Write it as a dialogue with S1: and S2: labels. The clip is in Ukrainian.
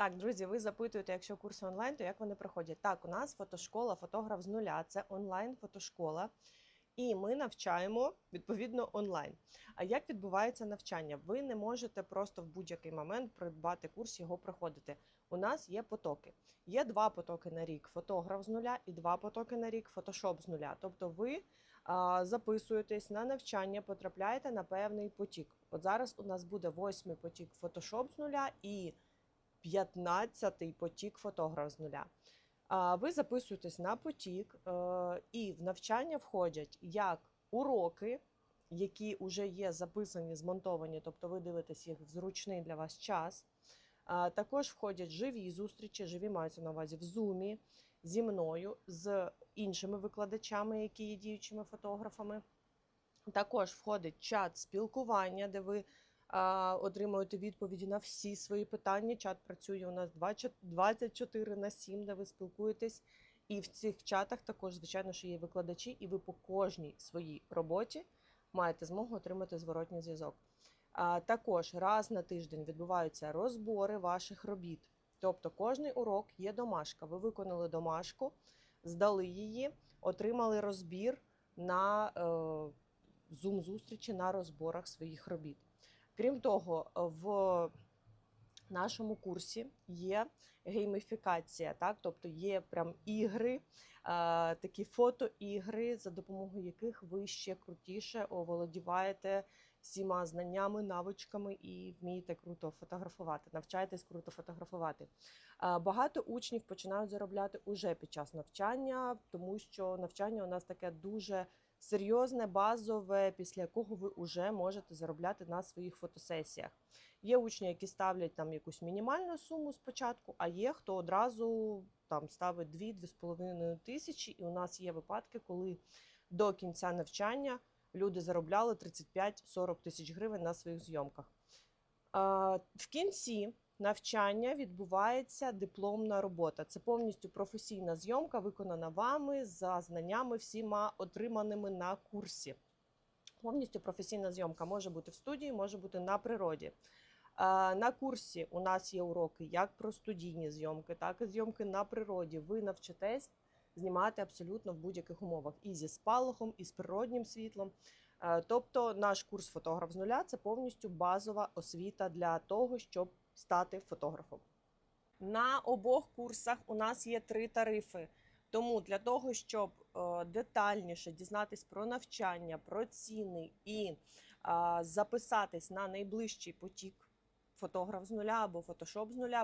S1: Так, друзі, ви запитуєте, якщо курси онлайн, то як вони проходять? Так, у нас фотошкола, фотограф з нуля. Це онлайн фотошкола. І ми навчаємо відповідно онлайн. А як відбувається навчання? Ви не можете просто в будь-який момент придбати курс, його проходити. У нас є потоки. Є два потоки на рік: фотограф з нуля і два потоки на рік фотошоп з нуля. Тобто ви а, записуєтесь на навчання, потрапляєте на певний потік. От зараз у нас буде восьмий потік фотошоп з нуля і 15-й потік фотограф з нуля. Ви записуєтесь на потік, е, і в навчання входять як уроки, які вже є записані, змонтовані, тобто ви дивитесь їх в зручний для вас час. Також входять живі зустрічі, живі маються на увазі в зумі зі мною, з іншими викладачами, які є діючими фотографами. Також входить чат спілкування, де ви отримуєте відповіді на всі свої питання. Чат працює у нас 20 24 на 7, де ви спілкуєтесь. І в цих чатах також, звичайно, що є викладачі, і ви по кожній своїй роботі маєте змогу отримати зворотній зв'язок. Також раз на тиждень відбуваються розбори ваших робіт. Тобто кожний урок є домашка. Ви виконали домашку, здали її, отримали розбір на е, зум-зустрічі на розборах своїх робіт. Крім того, в нашому курсі є гейміфікація, так? тобто є прям ігри, е, такі фотоігри, за допомогою яких ви ще крутіше оволодіваєте всіма знаннями, навичками і вмієте круто фотографувати, навчаєтесь круто фотографувати. Е, Багато учнів починають заробляти уже під час навчання, тому що навчання у нас таке дуже серйозне, базове, після якого ви вже можете заробляти на своїх фотосесіях. Є учні, які ставлять там якусь мінімальну суму спочатку, а є хто одразу там ставить 2-2,5 тисячі. І у нас є випадки, коли до кінця навчання люди заробляли 35-40 тисяч гривень на своїх зйомках. В кінці навчання відбувається дипломна робота. Це повністю професійна зйомка, виконана вами за знаннями всіма отриманими на курсі. Повністю професійна зйомка може бути в студії, може бути на природі. На курсі у нас є уроки як про студійні зйомки, так і зйомки на природі. Ви навчитесь знімати абсолютно в будь-яких умовах і зі спалахом, і з природнім світлом. Е, Тобто, наш курс фотограф з нуля це повністю базова освіта для того, щоб стати фотографом. На обох курсах у нас є три тарифи. Тому для того, щоб е, детальніше дізнатись про навчання, про ціни і е, записатись на найближчий потік фотограф з нуля або фотошоп з нуля,